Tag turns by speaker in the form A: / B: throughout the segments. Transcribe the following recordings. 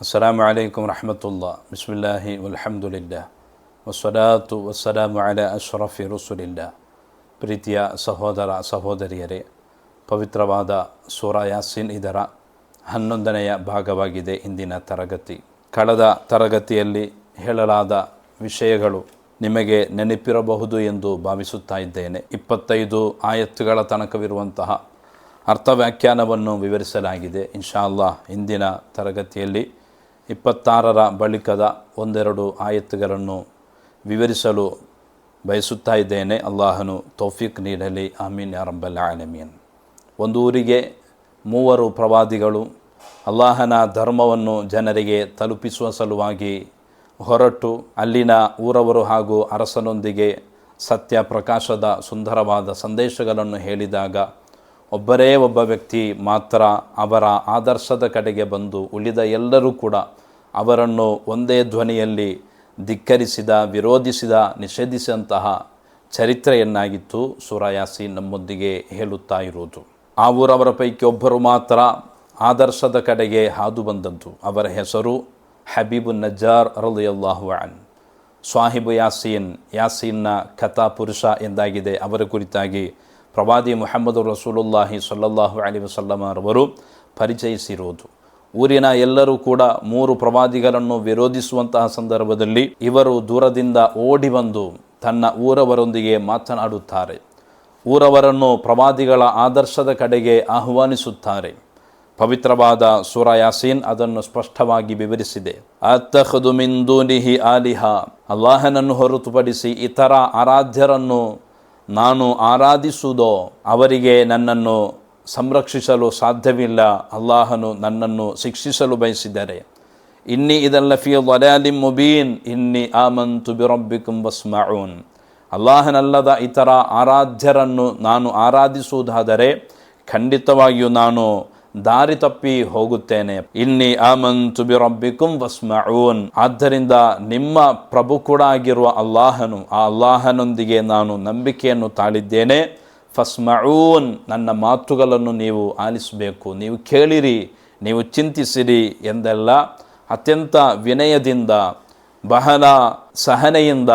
A: ಅಸ್ಸಲಾಮು الله ರಹಮತುಲ್ಲಾ لله والصلاة والسلام على ಅಶ್ರಫಿ الله ಪ್ರೀತಿಯ ಸಹೋದರ ಸಹೋದರಿಯರೇ ಪವಿತ್ರವಾದ ಸೂರ ಯಾಸಿನ್ ಇದರ ಹನ್ನೊಂದನೆಯ ಭಾಗವಾಗಿದೆ ಇಂದಿನ ತರಗತಿ. ಕಳೆದ ತರಗತಿಯಲ್ಲಿ ಹೇಳಲಾದ ವಿಷಯಗಳು ನಿಮಗೆ ನೆನಪಿರಬಹುದು ಎಂದು ಭಾವಿಸುತ್ತಾ ಇದ್ದೇನೆ. ಇಪ್ಪತ್ತೈದು ಆಯತ್ತುಗಳ ತನಕವಿರುವಂತಹ ಅರ್ಥ ವ್ಯಾಖ್ಯಾನವನ್ನು ವಿವರಿಸಲಾಗಿದೆ. ಇನ್ಶಾ ಅಲ್ಲಾ ಇಂದಿನ ತರಗತಿಯಲ್ಲಿ ಇಪ್ಪತ್ತಾರರ ಬಳಿಕದ ಒಂದೆರಡು ಆಯತ್ತುಗಳನ್ನು ವಿವರಿಸಲು ಬಯಸುತ್ತಾ ಇದ್ದೇನೆ. ಅಲ್ಲಾಹನು ತೌಫೀಕ್ ನೀಡಲಿ. ಅಮೀನ್ ಯಾರಂಬಲ್ ಆಲಮೀನ್. ಒಂದು ಊರಿಗೆ ಮೂವರು ಪ್ರವಾದಿಗಳು ಅಲ್ಲಾಹನ ಧರ್ಮವನ್ನು ಜನರಿಗೆ ತಲುಪಿಸುವ ಸಲುವಾಗಿ ಹೊರಟು ಅಲ್ಲಿನ ಊರವರು ಹಾಗೂ ಅರಸನೊಂದಿಗೆ ಸತ್ಯ ಪ್ರಕಾಶದ ಸುಂದರವಾದ ಸಂದೇಶಗಳನ್ನು ಹೇಳಿದಾಗ ಒಬ್ಬರೇ ಒಬ್ಬ ವ್ಯಕ್ತಿ ಮಾತ್ರ ಅವರ ಆದರ್ಶದ ಕಡೆಗೆ ಬಂದು ಉಳಿದ ಎಲ್ಲರೂ ಕೂಡ ಅವರನ್ನು ಒಂದೇ ಧ್ವನಿಯಲ್ಲಿ ಧಿಕ್ಕರಿಸಿದ, ವಿರೋಧಿಸಿದ, ನಿಷೇಧಿಸಿದಂತಹ ಚರಿತ್ರೆಯನ್ನಾಗಿತ್ತು ಸುರಾಯಾಸಿ ನಮ್ಮೊಂದಿಗೆ ಹೇಳುತ್ತಾ ಇರುವುದು. ಆ ಊರವರ ಪೈಕಿ ಒಬ್ಬರು ಮಾತ್ರ ಆದರ್ಶದ ಕಡೆಗೆ ಹಾದು ಬಂದದ್ದು ಅವರ ಹೆಸರು ಹಬೀಬು ನಜ್ಜಾರ್ ರಲಿಯಲ್ಲಾಹು ಅನ್. ಸ್ವಾಹಿಬು ಯಾಸೀನ್, ಯಾಸೀನ್ನ ಕಥಾ ಪುರುಷ ಎಂದಾಗಿದೆ. ಅವರ ಕುರಿತಾಗಿ ಪ್ರವಾದಿ ಮೊಹಮ್ಮದ್ ರಸೂಲುಲ್ಲಾಹಿ ಸಲ್ಲಲ್ಲಾಹು ಅಲಿ ವಸಲ್ಲಮರವರು ಪರಿಚಯಿಸಿರುವುದು. ಊರಿನ ಎಲ್ಲರೂ ಕೂಡ ಮೂರು ಪ್ರವಾದಿಗಳನ್ನು ವಿರೋಧಿಸುವಂತಹ ಸಂದರ್ಭದಲ್ಲಿ ಇವರು ದೂರದಿಂದ ಓಡಿ ಬಂದು ತನ್ನ ಊರವರೊಂದಿಗೆ ಮಾತನಾಡುತ್ತಾರೆ. ಊರವರನ್ನು ಪ್ರವಾದಿಗಳ ಆದರ್ಶದ ಕಡೆಗೆ ಆಹ್ವಾನಿಸುತ್ತಾರೆ. ಪವಿತ್ರವಾದ ಸೂರ ಯಾಸೀನ್ ಅದನ್ನು ಸ್ಪಷ್ಟವಾಗಿ ವಿವರಿಸಿದೆ. ಅತ್ತಖದು ಮಿಂದೂನಿಹಿ ಆಲಿಹ. ಅಲ್ಲಾಹನನ್ನು ಹೊರತುಪಡಿಸಿ ಇತರ ಆರಾಧ್ಯರನ್ನು ನಾನು ಆರಾಧಿಸುವುದೋ ಅವರಿಗೆ ನನ್ನನ್ನು ಸಂರಕ್ಷಿಸಲು ಸಾಧ್ಯವಿಲ್ಲ. ಅಲ್ಲಾಹನು ನನ್ನನ್ನು ಶಿಕ್ಷಿಸಲು ಬಯಸಿದ್ದಾರೆ ಇನ್ನಿ ಇದಲ್ಲ ಫಿ ವಲಾಲಿ ಮುಬೀನ್. ಇನ್ನಿ ಆಮಂತು ಬಿರಬ್ಬಿಕುಂ ಬಸ್ಮಊನ್ ಅಲ್ಲಾಹನಲ್ಲದ ಇತರ ಆರಾಧ್ಯರನ್ನು ನಾನು ಆರಾಧಿಸುವುದಾದರೆ ಖಂಡಿತವಾಗಿಯೂ ನಾನು ದಾರಿ ತಪ್ಪಿ ಹೋಗುತ್ತೇನೆ. ಇನ್ನಿ ಆಮಂತು ಬಿರಬ್ಬಿಕುಂ ವಸ್ಮಊನ್ ಆದ್ದರಿಂದ ನಿಮ್ಮ ಪ್ರಭು ಕೂಡ ಆಗಿರುವ ಅಲ್ಲಾಹನು, ಆ ಅಲ್ಲಾಹನೊಂದಿಗೆ ನಾನು ನಂಬಿಕೆಯನ್ನು ತಾಳಿದ್ದೇನೆ. ಫಸ್ಮೂನ್ ನನ್ನ ಮಾತುಗಳನ್ನು ನೀವು ಆಲಿಸಬೇಕು. ನೀವು ಕೇಳಿರಿ, ನೀವು ಚಿಂತಿಸಿರಿ ಎಂದೆಲ್ಲ ಅತ್ಯಂತ ವಿನಯದಿಂದ, ಬಹಳ ಸಹನೆಯಿಂದ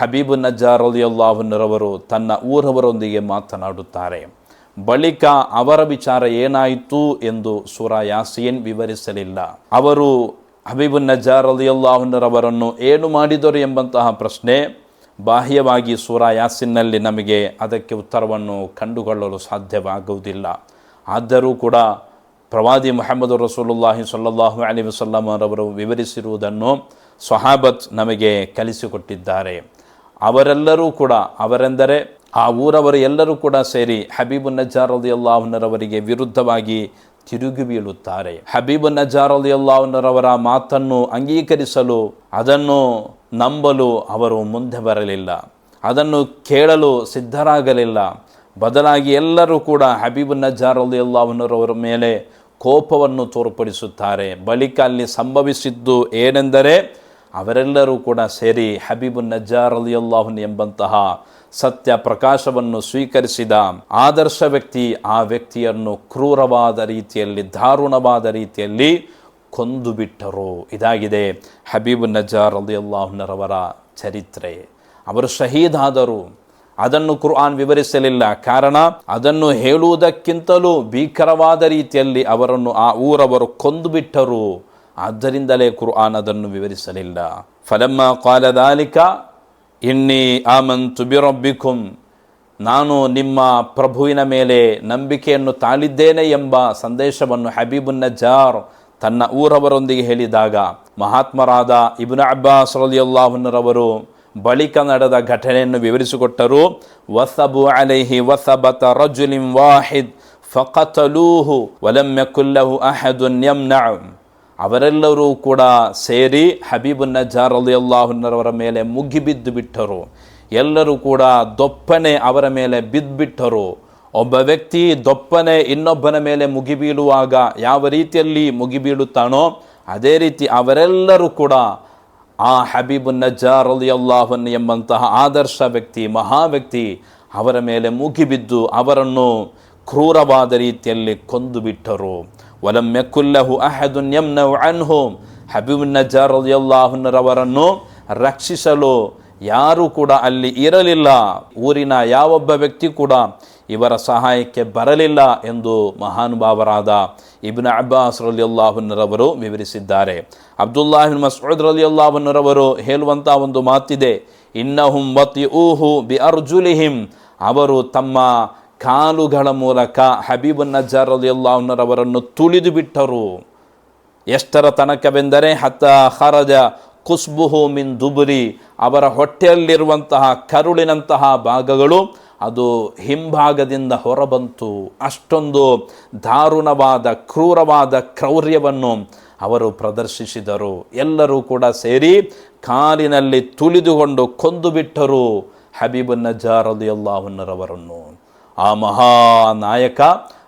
A: ಹಬೀಬು ನಜಾರ್ ಅಲಿಯಲ್ಲಾಹುನರವರು ತನ್ನ ಊರವರೊಂದಿಗೆ ಮಾತನಾಡುತ್ತಾರೆ. ಬಳಿಕ ಅವರ ವಿಚಾರ ಏನಾಯಿತು ಎಂದು ಸೂರ ಯಾಸೀನ್ ವಿವರಿಸಲಿಲ್ಲ. ಅವರು ಹಬೀಬು ನಜಾರ್ ಅಲಿಯಲ್ಲಾಹುನರವರನ್ನು ಏನು ಮಾಡಿದರು ಎಂಬಂತಹ ಪ್ರಶ್ನೆ ಬಾಹ್ಯವಾಗಿ ಸೂರ ಯಾಸಿನ್ನಲ್ಲಿ ನಮಗೆ ಅದಕ್ಕೆ ಉತ್ತರವನ್ನು ಕಂಡುಕೊಳ್ಳಲು ಸಾಧ್ಯವಾಗುವುದಿಲ್ಲ. ಆದರೂ ಕೂಡ ಪ್ರವಾದಿ ಮೊಹಮ್ಮದ್ ರಸೂಲುಲ್ಲಾಹಿ ಸಲ್ಲಾಹು ಅಲಿ ವಸಲ್ಲಮರವರು ವಿವರಿಸಿರುವುದನ್ನು ಸೊಹಾಬತ್ ನಮಗೆ ಕಲಿಸಿಕೊಟ್ಟಿದ್ದಾರೆ. ಅವರೆಲ್ಲರೂ ಕೂಡ ಅವರೆಂದರೆ ಆ ಊರವರು ಎಲ್ಲರೂ ಕೂಡ ಸೇರಿ ಹಬೀಬು ನಜಾರ್ ಅಲಿ ಅಲ್ಲಾಹುನರವರಿಗೆ ವಿರುದ್ಧವಾಗಿ ತಿರುಗಿ ಬೀಳುತ್ತಾರೆ. ಹಬೀಬು ನಜಾರ್ ಅಲಿ ಅಲ್ಲಾಹುನರವರ ಮಾತನ್ನು ಅಂಗೀಕರಿಸಲು, ಅದನ್ನು ನಂಬಲು ಅವರು ಮುಂದೆ ಬರಲಿಲ್ಲ. ಅದನ್ನು ಕೇಳಲು ಸಿದ್ಧರಾಗಲಿಲ್ಲ. ಬದಲಾಗಿ ಎಲ್ಲರೂ ಕೂಡ ಹಬೀಬು ನಜಾರ್ ಅಲಿ ಅಲ್ಲಾಹುನರವರ ಮೇಲೆ ಕೋಪವನ್ನು ತೋರ್ಪಡಿಸುತ್ತಾರೆ. ಬಳಿಕ ಅಲ್ಲಿ ಸಂಭವಿಸಿದ್ದು ಏನೆಂದರೆ, ಅವರೆಲ್ಲರೂ ಕೂಡ ಸೇರಿ ಹಬೀಬು ನಜಾರ್ ಅಲಿ ಅಲ್ಲಾಹುನ್ ಎಂಬಂತಹ ಸತ್ಯ ಪ್ರಕಾಶವನ್ನು ಸ್ವೀಕರಿಸಿದ ಆದರ್ಶ ವ್ಯಕ್ತಿ, ಆ ವ್ಯಕ್ತಿಯನ್ನು ಕ್ರೂರವಾದ ರೀತಿಯಲ್ಲಿ, ದಾರುಣವಾದ ರೀತಿಯಲ್ಲಿ ಕೊಂದು ಬಿಟ್ಟರು ಇದಾಗಿದೆ ಹಬೀಬ್ ನಜಾರ್ ಅಲಿ ಅಲ್ಲಾಹುನರವರ ಚರಿತ್ರೆ. ಅವರು ಶಹೀದಾದರು. ಅದನ್ನು ಕುರ್ಆನ್ ವಿವರಿಸಲಿಲ್ಲ. ಕಾರಣ, ಅದನ್ನು ಹೇಳುವುದಕ್ಕಿಂತಲೂ ಭೀಕರವಾದ ರೀತಿಯಲ್ಲಿ ಅವರನ್ನು ಆ ಊರವರು ಕೊಂದು ಬಿಟ್ಟರು ಆದ್ದರಿಂದಲೇ ಕುರ್ಆನ್ ಅದನ್ನು ವಿವರಿಸಲಿಲ್ಲ. ಫಲಮ್ಮ ಕಾಲದಾಲಿಕ ಇನ್ನಿ ಆಮಂತು ಬಿರೊಬ್ಬಿಕುಂ, ನಾನು ನಿಮ್ಮ ಪ್ರಭುವಿನ ಮೇಲೆ ನಂಬಿಕೆಯನ್ನು ತಾಳಿದ್ದೇನೆ ಎಂಬ ಸಂದೇಶವನ್ನು ಹಬೀಬುನ್ ನಜಾರ್ ತನ್ನ ಊರವರೊಂದಿಗೆ ಹೇಳಿದಾಗ ಮಹಾತ್ಮರಾದ ಇಬ್ನ ಅಬ್ಬಾಸ್ ರಲಿಯಲ್ಲಾಹುನರವರು ಬಳಿಕ ನಡೆದ ಘಟನೆಯನ್ನು ವಿವರಿಸಿಕೊಟ್ಟರು, ವಸಬು ಅಲೈಹಿ ವಸಬತ ರಜುಲಿಂ ವಾಹಿದ್ ಫಕತಲೂಹು ವಲಮ್ಯ ಕುಲ್ಲಹು ಅಹದುನ್ ಯಮ್ನಅ ಅವರೆಲ್ಲರೂ ಕೂಡ ಸೇರಿ ಹಬೀಬು ನಜಾರ್ ಅಲಿ ಮೇಲೆ ಮುಗಿಬಿದ್ದು ಬಿಟ್ಟರು. ಎಲ್ಲರೂ ಕೂಡ ದೊಪ್ಪನೆ ಅವರ ಮೇಲೆ ಬಿದ್ದುಬಿಟ್ಟರು ಒಬ್ಬ ವ್ಯಕ್ತಿ ದೊಪ್ಪನೆ ಇನ್ನೊಬ್ಬನ ಮೇಲೆ ಮುಗಿಬೀಳುವಾಗ ಯಾವ ರೀತಿಯಲ್ಲಿ ಮುಗಿಬೀಳುತ್ತಾನೋ ಅದೇ ರೀತಿ ಅವರೆಲ್ಲರೂ ಕೂಡ ಆ ಹಬೀಬು ನಜಾರ್ ಅಲಿ ಎಂಬಂತಹ ಆದರ್ಶ ವ್ಯಕ್ತಿ, ಮಹಾ ವ್ಯಕ್ತಿ ಅವರ ಮೇಲೆ ಮುಗಿಬಿದ್ದು ಅವರನ್ನು ಕ್ರೂರವಾದ ರೀತಿಯಲ್ಲಿ ಕೊಂದು ಬಿಟ್ಟರು. ವಲಂ ಯಕುಲ್ಲಹು ಅಹದುನ್ ಯಮ್ನವು ಅನ್ಹು ಹಬೀಬ್ ನಜಾರ್ ರಲಿಯಲ್ಲಾಹುನರವರನ್ನು ರಕ್ಷಿಸಲು ಯಾರೂ ಕೂಡ ಅಲ್ಲಿ ಇರಲಿಲ್ಲ. ಊರಿನ ಯಾವೊಬ್ಬ ವ್ಯಕ್ತಿ ಕೂಡ ಇವರ ಸಹಾಯಕ್ಕೆ ಬರಲಿಲ್ಲ ಎಂದು ಮಹಾನುಭಾವರಾದ ಇಬ್ನ ಅಬ್ಬಾಸ್ ರಲಿಯಲ್ಲಾಹುನರವರು ವಿವರಿಸಿದ್ದಾರೆ. ಅಬ್ದುಲ್ಲಾಹಿನ್ ಮಸೂದ್ ರಲಿಯಲ್ಲಾಹುನರವರು ಹೇಳುವಂಥ ಒಂದು ಮಾತಿದೆ. ಇನ್ನಹುಂ ವತಿ ಊಹು ಬಿ ಅರ್ಜುಲಿಹಿಂ ಅವರು ತಮ್ಮ ಕಾಲುಗಳ ಮೂಲಕ ಹಬೀಬ್ ನಜಾರ್ ರಲಿಯಲ್ಲಾಹುನರವರನ್ನು ತುಳಿದು ಬಿಟ್ಟರು. ಎಷ್ಟರ ತನಕವೆಂದರೆ ಹತ ಹರಜ ಕುಸ್ಬುಹು ಮಿನ್ ದುಬುರಿ, ಅವರ ಹೊಟ್ಟೆಯಲ್ಲಿರುವಂತಹ ಕರುಳಿನಂತಹ ಭಾಗಗಳು, ಅದು ಹಿಂಭಾಗದಿಂದ ಹೊರಬಂತು. ಅಷ್ಟೊಂದು ದಾರುಣವಾದ, ಕ್ರೂರವಾದ ಕ್ರೌರ್ಯವನ್ನು ಅವರು ಪ್ರದರ್ಶಿಸಿದರು. ಎಲ್ಲರೂ ಕೂಡ ಸೇರಿ ಕಾಲಿನಲ್ಲಿ ತುಳಿದುಕೊಂಡು ಕೊಂದು ಬಿಟ್ಟರು ಹಬೀಬ್ ನಜಾರ್ ಅಲಿಯಲ್ಲಾಹುನ್ನರವರನ್ನು ಆ ಮಹಾ ನಾಯಕ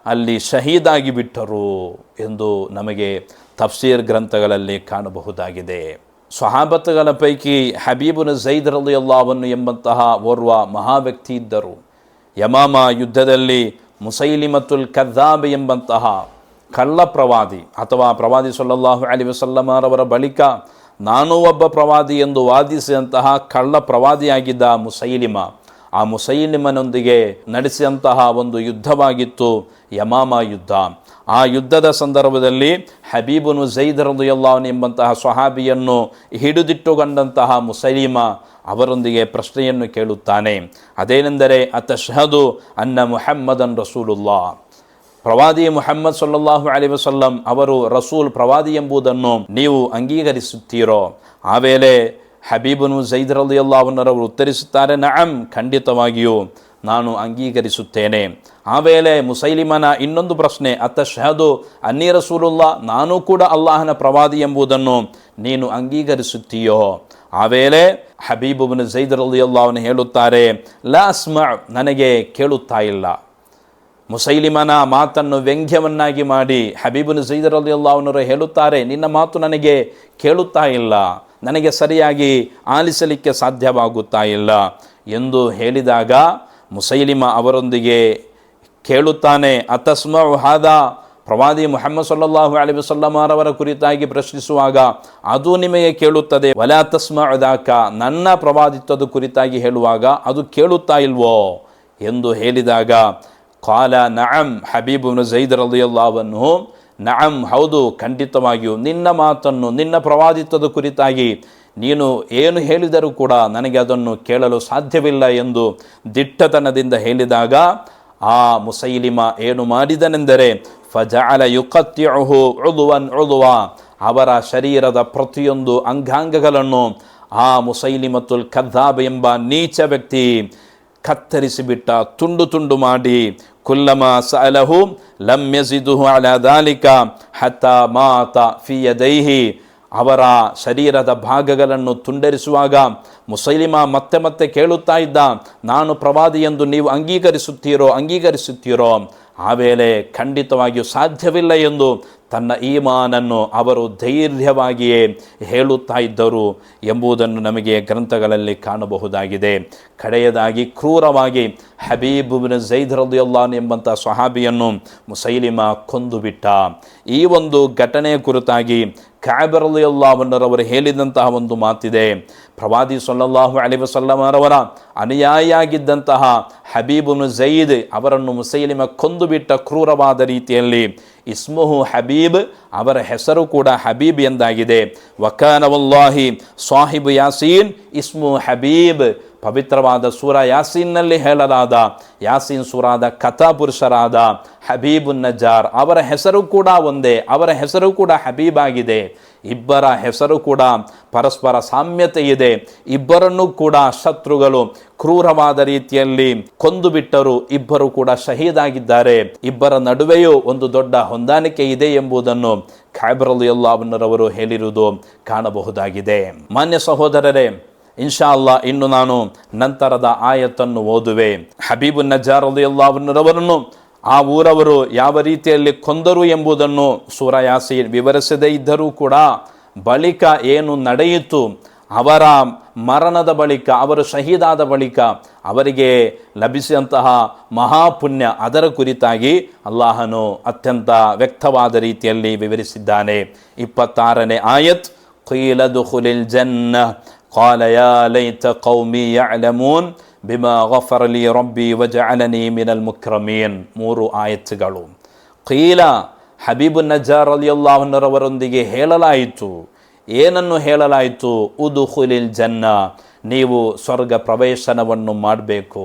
A: ಅಲ್ಲಿ ಶಹೀದಾಗಿ ಬಿಟ್ಟರು ಎಂದು ನಮಗೆ ತಫ್ಸೀರ್ ಗ್ರಂಥಗಳಲ್ಲಿ ಕಾಣಬಹುದಾಗಿದೆ. ಸ್ವಹಾಬತ್ಗಳ ಪೈಕಿ ಹಬೀಬುನ ಝೈದ್ ರಲಿಯಲ್ಲಾವನ್ನು ಎಂಬಂತಹ ಓರ್ವ ಮಹಾ ವ್ಯಕ್ತಿ ಇದ್ದರು. ಯಮಾಮ ಯುದ್ಧದಲ್ಲಿ ಮುಸೈಲಿಮತುಲ್ ಕದ್ದಾಬ್ ಎಂಬಂತಹ ಕಳ್ಳ ಪ್ರವಾದಿ ಅಥವಾ ಪ್ರವಾದಿ ಸಲ್ಲಲ್ಲಾಹು ಅಲಿ ವಸಲ್ಲಮರವರ ಬಳಿಕ ನಾನೂ ಒಬ್ಬ ಪ್ರವಾದಿ ಎಂದು ವಾದಿಸಿದಂತಹ ಕಳ್ಳ ಪ್ರವಾದಿಯಾಗಿದ್ದ ಮುಸೈಲಿಮ ಆ ಮುಸೈಲಿಮನೊಂದಿಗೆ ನಡೆಸಿದಂತಹ ಒಂದು ಯುದ್ಧವಾಗಿತ್ತು ಯಮಾಮ ಯುದ್ಧ. ಆ ಯುದ್ಧದ ಸಂದರ್ಭದಲ್ಲಿ ಹಬೀಬುನು ಜೈದರದು ರದುಯಲ್ಲಾನ್ ಎಂಬಂತಹ ಸ್ವಹಾಬಿಯನ್ನು ಹಿಡಿದಿಟ್ಟುಕೊಂಡಂತಹ ಮುಸೈಲಿಮ ಅವರೊಂದಿಗೆ ಪ್ರಶ್ನೆಯನ್ನು ಕೇಳುತ್ತಾನೆ. ಅದೇನೆಂದರೆ, ಅತಶಹದು ಅನ್ನ ಮುಹಮ್ಮದನ್ ರಸೂಲುಲ್ಲಾ ಪ್ರವಾದಿ ಮುಹಮ್ಮದ್ ಸಲ್ಲಲ್ಲಾಹು ಅಲಿ ವಸಲ್ಲಂ ಅವರು ರಸೂಲ್ ಪ್ರವಾದಿ ಎಂಬುದನ್ನು ನೀವು ಅಂಗೀಕರಿಸುತ್ತೀರೋ? ಆ ಹಬೀಬನು ಅಲ್ಲ ಅವನರವರು ಉತ್ತರಿಸುತ್ತಾರೆ ನಅಂ ಖಂಡಿತವಾಗಿಯೂ ನಾನು ಅಂಗೀಕರಿಸುತ್ತೇನೆ. ಆ ವೇಳೆ ಮುಸೈಲಿಮನ ಇನ್ನೊಂದು ಪ್ರಶ್ನೆ ಅತ್ತ ಶಹದು ಅನ್ನಿ ರಸೂಲುಲ್ಲಾ ನಾನು ಕೂಡ ಅಲ್ಲಾಹನ ಪ್ರವಾದಿ ಎಂಬುದನ್ನು ನೀನು ಅಂಗೀಕರಿಸುತ್ತೀಯೋ? ಆ ವೇಳೆ ಹಬೀಬುಬನ್ ಅಲ್ಲ ಅವನು ಹೇಳುತ್ತಾರೆ ಲಸ್ಮ ನನಗೆ ಕೇಳುತ್ತಾ ಇಲ್ಲ. ಮುಸೈಲಿಮನ ಮಾತನ್ನು ವ್ಯಂಗ್ಯವನ್ನಾಗಿ ಮಾಡಿ ಹಬೀಬುನ್ ಝೈದರ್ ಅಲಿ ಅವನರು ಹೇಳುತ್ತಾರೆ, ನಿನ್ನ ಮಾತು ನನಗೆ ಕೇಳುತ್ತಾ ಇಲ್ಲ. ನನಗೆ ಸರಿಯಾಗಿ ಆಲಿಸಲಿಕ್ಕೆ ಸಾಧ್ಯವಾಗುತ್ತಾ ಇಲ್ಲ ಎಂದು ಹೇಳಿದಾಗ ಮುಸೈಲಿಮ ಅವರೊಂದಿಗೆ ಕೇಳುತ್ತಾನೆ, ಅತಸ್ಮ ಹಾದ? ಪ್ರವಾದಿ ಮೊಹಮ್ಮದ್ ಸಲ್ಲಲ್ಲಾಹು ಅಲಿ ವಸಲ್ಲಮಾರವರ ಕುರಿತಾಗಿ ಪ್ರಶ್ನಿಸುವಾಗ, ಅದು ನಿಮಗೆ ಕೇಳುತ್ತದೆ, ವಲಾ ತಸ್ಮ ಅದಾಕ ನನ್ನ ಪ್ರವಾದಿತ್ವದ ಕುರಿತಾಗಿ ಹೇಳುವಾಗ, ಅದು ಕೇಳುತ್ತಾ ಇಲ್ವೋ? ಎಂದು ಹೇಳಿದಾಗ ಕಾಲ ನಅಂ ಹಬೀಬುನ ಜೈದ್ ರಲಿಯಲ್ಲಾವನ್ನು ನಅಂ ಹೌದು, ಖಂಡಿತವಾಗಿಯೂ. ನಿನ್ನ ಮಾತನ್ನು, ನಿನ್ನ ಪ್ರವಾದಿತ್ವದ ಕುರಿತಾಗಿ ನೀನು ಏನು ಹೇಳಿದರೂ ಕೂಡ ನನಗೆ ಅದನ್ನು ಕೇಳಲು ಸಾಧ್ಯವಿಲ್ಲ ಎಂದು ದಿಟ್ಟತನದಿಂದ ಹೇಳಿದಾಗ, ಆ ಮುಸೈಲಿಮ ಏನು ಮಾಡಿದನೆಂದರೆ, ಫಜಾಲ ಯುಕತ್ಯಹು ಉಳುವನ್ ಉಳುವ ಅವರ ಶರೀರದ ಪ್ರತಿಯೊಂದು ಅಂಗಾಂಗಗಳನ್ನು ಆ ಮುಸೈಲಿಮತುಲ್ ಕದ್ದಾಬ್ ಎಂಬ ನೀಚ ವ್ಯಕ್ತಿ ಕತ್ತರಿಸಿಬಿಟ್ಟ, ತುಂಡು ತುಂಡು ಮಾಡಿ, ಕುಲ್ಲಮ ಸಲಹು ಲಮ್ ಯಜಿದುಹು ಅಲ ದಾಲಿಕ ಹತ ಮಾತ ಫಿಯ ದೈಹಿ ಅವರ ಶರೀರದ ಭಾಗಗಳನ್ನು ತುಂಡರಿಸುವಾಗ ಮುಸಲಿಮ ಮತ್ತೆ ಮತ್ತೆ ಕೇಳುತ್ತಾ ಇದ್ದ, ನಾನು ಪ್ರವಾದಿ ಎಂದು ನೀವು ಅಂಗೀಕರಿಸುತ್ತೀರೋ ಅಂಗೀಕರಿಸುತ್ತೀರೋ? ಆ ವೇಳೆ ಖಂಡಿತವಾಗಿಯೂ ಸಾಧ್ಯವಿಲ್ಲ ಎಂದು ತನ್ನ ಈಮಾನನ್ನು ಅವರು ಧೈರ್ಯವಾಗಿಯೇ ಹೇಳುತ್ತಾ ಇದ್ದರು ಎಂಬುದನ್ನು ನಮಗೆ ಗ್ರಂಥಗಳಲ್ಲಿ ಕಾಣಬಹುದಾಗಿದೆ. ಕಡೆಯದಾಗಿ ಕ್ರೂರವಾಗಿ ಹಬೀಬುಬಿನ ಜೈದ್ ರದಿಯಲ್ಲಾನ್ ಎಂಬಂಥ ಸ್ವಹಾಬಿಯನ್ನು ಮುಸೈಲಿಮ ಕೊಂದುಬಿಟ್ಟ. ಈ ಒಂದು ಘಟನೆಯ ಕುರಿತಾಗಿ ಕ್ಯಾಬರಲಿಯಲ್ಲಾವನ್ನರವರು ಹೇಳಿದಂತಹ ಒಂದು ಮಾತಿದೆ ಪ್ರವಾದಿ ಸೊಲ್ಲಲ್ಲಾಹು ಅಲಿ ವಸಲ್ಲಮರವರ ಅನುಯಾಯಿಯಾಗಿದ್ದಂತಹ ಹಬೀಬುನು ಝೈದ್ ಅವರನ್ನು ಮುಸೈಲಿಮ ಕೊಂದು ಬಿಟ್ಟ ಕ್ರೂರವಾದ ರೀತಿಯಲ್ಲಿ ಇಸ್ಮುಹು ಹಬೀಬ್ ಅವರ ಹೆಸರು ಕೂಡ ಹಬೀಬ್ ಎಂದಾಗಿದೆ ವಕಾನವಲ್ಲಾಹಿ ಸಾಹಿಬ್ ಯಾಸೀನ್ ಇಸ್ಮು ಹಬೀಬ್ ಪವಿತ್ರವಾದ ಸೂರ ಯಾಸೀನ್ನಲ್ಲಿ ಹೇಳಲಾದ, ಯಾಸೀನ್ ಸೂರಾದ ಕಥಾಪುರುಷರಾದ ಹಬೀಬುನ್ ನಜಾರ್ ಅವರ ಹೆಸರು ಕೂಡ ಒಂದೇ, ಅವರ ಹೆಸರು ಕೂಡ ಹಬೀಬ್ ಆಗಿದೆ ಇಬ್ಬರ ಹೆಸರು ಕೂಡ ಪರಸ್ಪರ ಸಾಮ್ಯತೆ ಇದೆ. ಇಬ್ಬರನ್ನೂ ಕೂಡ ಶತ್ರುಗಳು ಕ್ರೂರವಾದ ರೀತಿಯಲ್ಲಿ ಕೊಂದು ಬಿಟ್ಟರು ಇಬ್ಬರು ಕೂಡ ಶಹೀದಾಗಿದ್ದಾರೆ. ಇಬ್ಬರ ನಡುವೆಯೂ ಒಂದು ದೊಡ್ಡ ಹೊಂದಾಣಿಕೆ ಇದೆ ಎಂಬುದನ್ನು ಖೈಬರಲ್ ಎಲ್ಲವನ್ನರವರು ಹೇಳಿರುವುದು ಕಾಣಬಹುದಾಗಿದೆ. ಮಾನ್ಯ ಸಹೋದರರೇ ಇನ್ಶಾ ಅಲ್ಲಾ ಇನ್ನು ನಾನು ನಂತರದ ಆಯತ್ತನ್ನು ಓದುವೆ. ಹಬೀಬು ನಜಾರ್ ಅಲ್ಲಿಯಲ್ಲವರನ್ನು ಆ ಊರವರು ಯಾವ ರೀತಿಯಲ್ಲಿ ಕೊಂದರು ಎಂಬುದನ್ನು ಸೂರಯಾಸಿ ವಿವರಿಸದೇ ಇದ್ದರೂ ಕೂಡ ಬಳಿಕ ಏನು ನಡೆಯಿತು, ಅವರ ಮರಣದ ಬಳಿಕ, ಅವರು ಶಹೀದಾದ ಬಳಿಕ ಅವರಿಗೆ ಲಭಿಸಿದಂತಹ ಮಹಾಪುಣ್ಯ ಅದರ ಕುರಿತಾಗಿ ಅಲ್ಲಾಹನು ಅತ್ಯಂತ ವ್ಯಕ್ತವಾದ ರೀತಿಯಲ್ಲಿ ವಿವರಿಸಿದ್ದಾನೆ. ಇಪ್ಪತ್ತಾರನೇ ಆಯತ್ ಖುಲಿಲ್ ಜನ್ನ قال يا ليت قومي يعلمون بما غفر لي ربي وجعلني من المكرمين ಮೂರು ಆಯತ್ಗಳು ಕೀಲ ಹಬೀಬು ನಜ್ಜಾರ್ ಅಲಿಯಲ್ಲಾಹನರವರೊಂದಿಗೆ ಹೇಳಲಾಯಿತು ಏನನ್ನು ಹೇಳಲಾಯಿತು ಉದುಹುಲಿಲ್ ಜನ್ನ ನೀವು ಸ್ವರ್ಗ ಪ್ರವೇಶನವನ್ನು ಮಾಡಬೇಕು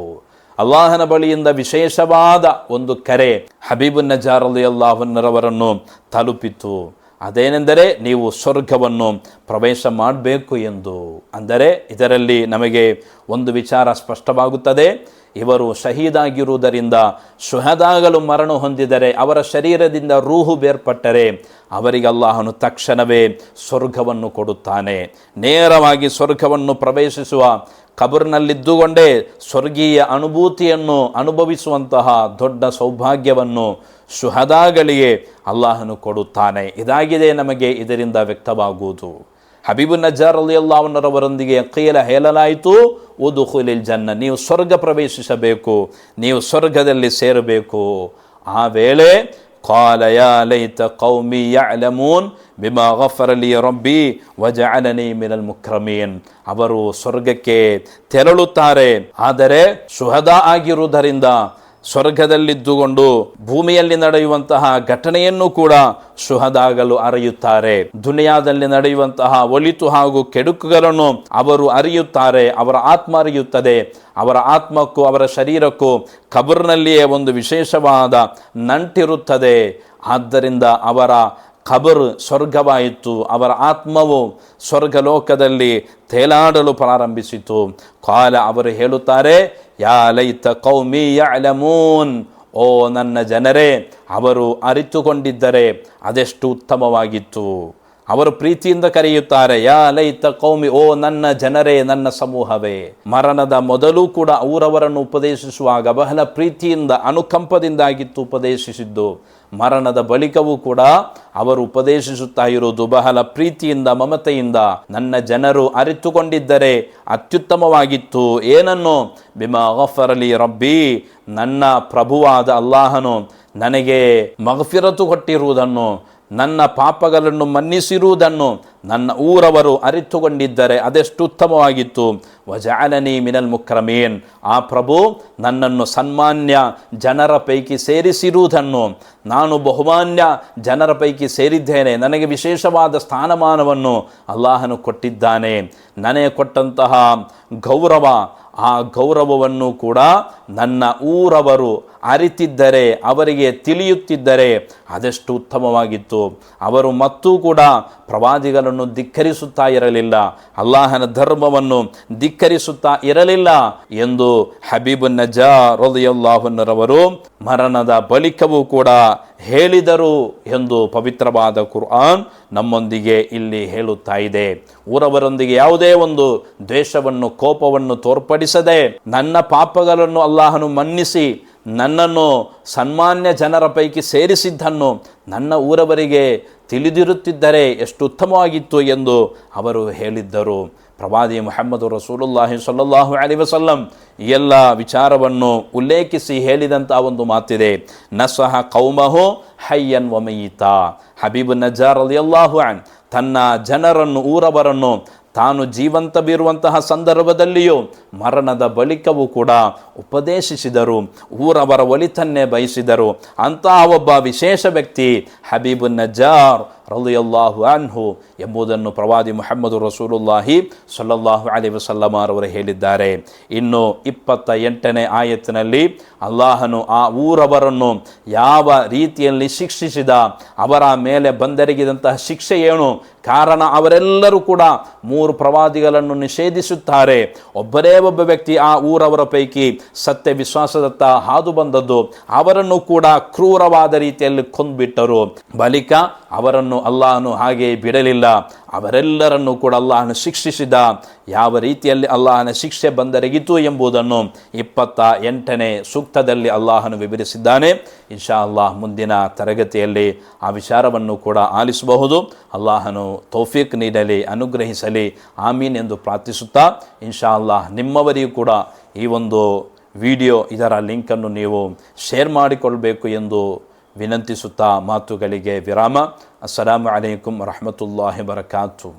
A: ಅಲ್ಲಾಹನ ಬಳಿಯಿಂದ ವಿಶೇಷವಾದ ಒಂದು ಕರೆ ಹಬೀಬು ನಜಾರ್ ಅಲಿ ಅಲ್ಲಾಹನರವರನ್ನು ತಲುಪಿತು ಅದೇನೆಂದರೆ ನೀವು ಸ್ವರ್ಗವನ್ನು ಪ್ರವೇಶ ಮಾಡಬೇಕು ಎಂದು. ಅಂದರೆ ಇದರಲ್ಲಿ ನಮಗೆ ಒಂದು ವಿಚಾರ ಸ್ಪಷ್ಟವಾಗುತ್ತದೆ. ಇವರು ಶಹೀದಾಗಿರುವುದರಿಂದ ಶುಹದಾಗಲು ಮರಣ ಹೊಂದಿದರೆ ಅವರ ಶರೀರದಿಂದ ರೂಹು ಬೇರ್ಪಟ್ಟರೆ ಅವರಿಗೆ ಅಲ್ಲಾಹನು ತಕ್ಷಣವೇ ಸ್ವರ್ಗವನ್ನು ಕೊಡುತ್ತಾನೆ. ನೇರವಾಗಿ ಸ್ವರ್ಗವನ್ನು ಪ್ರವೇಶಿಸುವ ಕಬರ್ನಲ್ಲಿದ್ದುಕೊಂಡೇ ಸ್ವರ್ಗೀಯ ಅನುಭೂತಿಯನ್ನು ಅನುಭವಿಸುವಂತಹ ದೊಡ್ಡ ಸೌಭಾಗ್ಯವನ್ನು ಶುಹದಾಗಳಿಗೆ ಅಲ್ಲಾಹನು ಕೊಡುತ್ತಾನೆ. ಇದಾಗಿದೆ ನಮಗೆ ಇದರಿಂದ ವ್ಯಕ್ತವಾಗುವುದು. ಹಬೀಬು ನಜಾರ್ ಅಲಿ ಅಲ್ಲಾಹನರವರೊಂದಿಗೆ ಕೈಲ ಹೇಳಲಾಯಿತು ಓದು ಹುಲಿಲ್ ಜನ್ನ ನೀವು ಸ್ವರ್ಗ ಪ್ರವೇಶಿಸಬೇಕು ನೀವು ಸ್ವರ್ಗದಲ್ಲಿ ಸೇರಬೇಕು ಆ ವೇಳೆ قال يا ليت قومي يعلمون بما غفر لي ربي وجعلني من المكرمين ಅವರು ಸ್ವರ್ಗಕ್ಕೆ ತೆರಳುತ್ತಾರೆ ಆದರೆ ಶುಹದ ಆಗಿರುವುದರಿಂದ ಸ್ವರ್ಗದಲ್ಲಿದ್ದುಕೊಂಡು ಭೂಮಿಯಲ್ಲಿ ನಡೆಯುವಂತಹ ಘಟನೆಯನ್ನು ಕೂಡ ಸುಹದಾಗಲು ಅರಿಯುತ್ತಾರೆ. ದುನಿಯಾದಲ್ಲಿ ನಡೆಯುವಂತಹ ಒಲಿತು ಹಾಗೂ ಕೆಡುಕುಗಳನ್ನು ಅವರು ಅರಿಯುತ್ತಾರೆ, ಅವರ ಆತ್ಮ ಅರಿಯುತ್ತದೆ. ಅವರ ಆತ್ಮಕ್ಕೂ ಅವರ ಶರೀರಕ್ಕೂ ಕಬರ್ನಲ್ಲಿಯೇ ಒಂದು ವಿಶೇಷವಾದ ನಂಟಿರುತ್ತದೆ. ಆದ್ದರಿಂದ ಅವರ ಖಬರ್ ಸ್ವರ್ಗವಾಯಿತು. ಅವರ ಆತ್ಮವು ಸ್ವರ್ಗಲೋಕದಲ್ಲಿ ತೇಲಾಡಲು ಪ್ರಾರಂಭಿಸಿತು. ಕಾಲ ಅವರು ಹೇಳುತ್ತಾರೆ, ಯಾ ಲೈತ ಕೌಮಿ ಯಅಲಮೂನ್. ಓ ನನ್ನ ಜನರೇ, ಅವರು ಅರಿತುಕೊಂಡಿದ್ದರೆ ಅದೆಷ್ಟು ಉತ್ತಮವಾಗಿತ್ತು. ಅವರು ಪ್ರೀತಿಯಿಂದ ಕರೆಯುತ್ತಾರೆ, ಯಾ ಲೈತ ಕೌಮಿ, ಓ ನನ್ನ ಜನರೇ, ನನ್ನ ಸಮೂಹವೇ. ಮರಣದ ಮೊದಲು ಕೂಡ ಅವರವರನ್ನು ಉಪದೇಶಿಸುವಾಗ ಬಹಳ ಪ್ರೀತಿಯಿಂದ, ಅನುಕಂಪದಿಂದಾಗಿತ್ತು ಉಪದೇಶಿಸಿದ್ದು. ಮರಣದ ಬಳಿಕವೂ ಕೂಡ ಅವರು ಉಪದೇಶಿಸುತ್ತಾ ಇರುವುದು ಬಹಳ ಪ್ರೀತಿಯಿಂದ, ಮಮತೆಯಿಂದ ನನ್ನ ಜನರು ಅರಿತುಕೊಂಡಿದ್ದರೆ ಅತ್ಯುತ್ತಮವಾಗಿತ್ತು. ಏನನ್ನು? ಬಿಮಾ ಗಫರಲಿ ರಬ್ಬಿ, ನನ್ನ ಪ್ರಭುವಾದ ಅಲ್ಲಾಹನು ನನಗೆ ಮಗಫಿರತು ಕೊಟ್ಟಿರುವುದನ್ನು. ನನ್ನ ಪಾಪಗಳನ್ನು ಮನ್ನಿಸಿರುವುದನ್ನು ನನ್ನ ಊರವರು ಅರಿತುಕೊಂಡಿದ್ದರೆ ಅದೆಷ್ಟು ಉತ್ತಮವಾಗಿತ್ತು. ವಜಾಲನಿ ಮಿನಲ್ ಮುಕ್ರಮೇನ್. ಆ ಪ್ರಭು ನನ್ನನ್ನು ಸನ್ಮಾನ್ಯ ಜನರ ಪೈಕಿ ಸೇರಿಸಿರುವುದನ್ನು ನಾನು ಬಹುಮಾನ್ಯ ಜನರ ಪೈಕಿ ಸೇರಿದ್ದೇನೆ. ನನಗೆ ವಿಶೇಷವಾದ ಸ್ಥಾನಮಾನವನ್ನು ಅಲ್ಲಾಹನು ಕೊಟ್ಟಿದ್ದಾನೆ. ನನಗೆ ಕೊಟ್ಟಂತಹ ಗೌರವ, ಆ ಗೌರವವನ್ನು ಕೂಡ ನನ್ನ ಊರವರು ಅರಿತಿದ್ದರೆ, ಅವರಿಗೆ ತಿಳಿಯುತ್ತಿದ್ದರೆ ಅದೆಷ್ಟು ಉತ್ತಮವಾಗಿತ್ತು. ಅವರು ಮತ್ತೂ ಕೂಡ ಪ್ರವಾದಿಗಳನ್ನು ಧಿಕ್ಕರಿಸುತ್ತಾ ಇರಲಿಲ್ಲ. ಅಲ್ಲಾಹನ ಧರ್ಮವನ್ನು ಧಿಕ್ಕರಿಸುತ್ತಾ ಇರಲಿಲ್ಲ ಎಂದು ಹಬೀಬು ನಜಾ ರೊಲಿಯಲ್ಲಾಹುನರವರು ಮರಣದ ಬಳಿಕವೂ ಕೂಡ ಹೇಳಿದರು ಎಂದು ಪವಿತ್ರವಾದ ಕುರ್ಆನ್ ನಮ್ಮೊಂದಿಗೆ ಇಲ್ಲಿ ಹೇಳುತ್ತಾ ಇದೆ. ಊರವರೊಂದಿಗೆ ಯಾವುದೇ ಒಂದು ದ್ವೇಷವನ್ನು, ಕೋಪವನ್ನು ತೋರ್ಪಡಿಸದೆ ನನ್ನ ಪಾಪಗಳನ್ನು ಅಲ್ಲಾಹನು ಮನ್ನಿಸಿ ನನ್ನನ್ನು ಸನ್ಮಾನ್ಯ ಜನರ ಪೈಕಿ ಸೇರಿಸಿದ್ದನ್ನು ನನ್ನ ಊರವರಿಗೆ ತಿಳಿದಿರುತ್ತಿದ್ದರೆ ಎಷ್ಟು ಉತ್ತಮವಾಗಿತ್ತು ಎಂದು ಅವರು ಹೇಳಿದ್ದರು. ಪ್ರವಾದಿ ಮೊಹಮ್ಮದ್ ರಸೂಲುಲ್ಲಾಹಿ ಸಲ್ಲಲ್ಲಾಹು ಅಲಿ ವಸಲ್ಲಂ ಎಲ್ಲ ವಿಚಾರವನ್ನು ಉಲ್ಲೇಖಿಸಿ ಹೇಳಿದಂಥ ಒಂದು ಮಾತಿದೆ. ನಸಹ ಕೌಮಹು ಹಯ್ಯನ್ ವಮಯಿತ ಹಬೀಬ್ ನಜಾರ್ ಅಲಿ ಅಲ್ಲಾಹು ತನ್ನ ಜನರನ್ನು, ಊರವರನ್ನು ತಾನು ಜೀವಂತವಿರುವಂತಹ ಸಂದರ್ಭದಲ್ಲಿಯೂ ಮರಣದ ಬಳಿಕವೂ ಕೂಡ ಉಪದೇಶಿಸಿದರು, ಊರವರ ಒಲಿತನ್ನೇ ಬಯಸಿದರು. ಅಂತಹ ಒಬ್ಬ ವಿಶೇಷ ವ್ಯಕ್ತಿ ಹಬೀಬು ನಜಾರ್ ರಲಿಯಲ್ಲಾಹು ಅನ್ಹು ಎಂಬುದನ್ನು ಪ್ರವಾದಿ ಮೊಹಮ್ಮದ್ ರಸೂಲುಲ್ಲಾಹಿ ಸಲ್ಲಲ್ಲಾಹು ಅಲಿ ವಸಲ್ಲಮಾರವರು ಹೇಳಿದ್ದಾರೆ. ಇನ್ನು ಇಪ್ಪತ್ತ ಎಂಟನೇ ಆಯತ್ತಿನಲ್ಲಿ ಅಲ್ಲಾಹನು ಆ ಊರವರನ್ನು ಯಾವ ರೀತಿಯಲ್ಲಿ ಶಿಕ್ಷಿಸಿದ, ಅವರ ಮೇಲೆ ಬಂದೆರಗಿದಂತಹ ಶಿಕ್ಷೆ ಏನು ಕಾರಣ ಅವರೆಲ್ಲರೂ ಕೂಡ ಮೂರು ಪ್ರವಾದಿಗಳನ್ನು ನಿಷೇಧಿಸುತ್ತಾರೆ. ಒಬ್ಬರೇ ಒಬ್ಬ ವ್ಯಕ್ತಿ ಆ ಊರವರ ಪೈಕಿ ಸತ್ಯ ವಿಶ್ವಾಸದತ್ತ ಹಾದು ಬಂದದ್ದು. ಅವರನ್ನು ಕೂಡ ಕ್ರೂರವಾದ ರೀತಿಯಲ್ಲಿ ಕೊಂದುಬಿಟ್ಟರು. ಬಳಿಕ ಅವರನ್ನು ಅಲ್ಲಾಹನು ಹಾಗೆ ಬಿಡಲಿಲ್ಲ. ಅವರೆಲ್ಲರನ್ನು ಕೂಡ ಅಲ್ಲಾಹನು ಶಿಕ್ಷಿಸಿದ. ಯಾವ ರೀತಿಯಲ್ಲಿ ಅಲ್ಲಾಹನ ಶಿಕ್ಷೆ ಬಂದರಗಿತು ಎಂಬುದನ್ನು ಇಪ್ಪತ್ತ ಎಂಟನೇ ಸೂಕ್ತದಲ್ಲಿ ಅಲ್ಲಾಹನು ವಿವರಿಸಿದ್ದಾನೆ. ಇನ್ಶಾ ಅಲ್ಲಾಹ್ ಮುಂದಿನ ತರಗತಿಯಲ್ಲಿ ಆ ವಿಚಾರವನ್ನು ಕೂಡ ಆಲಿಸಬಹುದು. ಅಲ್ಲಾಹನು ತೌಫೀಕ್ ನೀಡಲಿ, ಅನುಗ್ರಹಿಸಲಿ. ಆಮೀನ್ ಎಂದು ಪ್ರಾರ್ಥಿಸುತ್ತಾ ಇನ್ಶಾ ಅಲ್ಲಾಹ್ ನಿಮ್ಮವರಿಗೂ ಕೂಡ ಈ ಒಂದು ವಿಡಿಯೋ ಇದರ ಲಿಂಕನ್ನು ನೀವು ಶೇರ್ ಮಾಡಿಕೊಳ್ಬೇಕು ಎಂದು ವಿನಂತಿಸುತ್ತಾ ಮಾತುಗಳಿಗೆ ವಿರಾಮ. ಅಸ್ಸಲಾಮು ಅಲೈಕುಮ್ ವರಹಮತುಲ್ಲಾಹಿ ಬರಕಾತು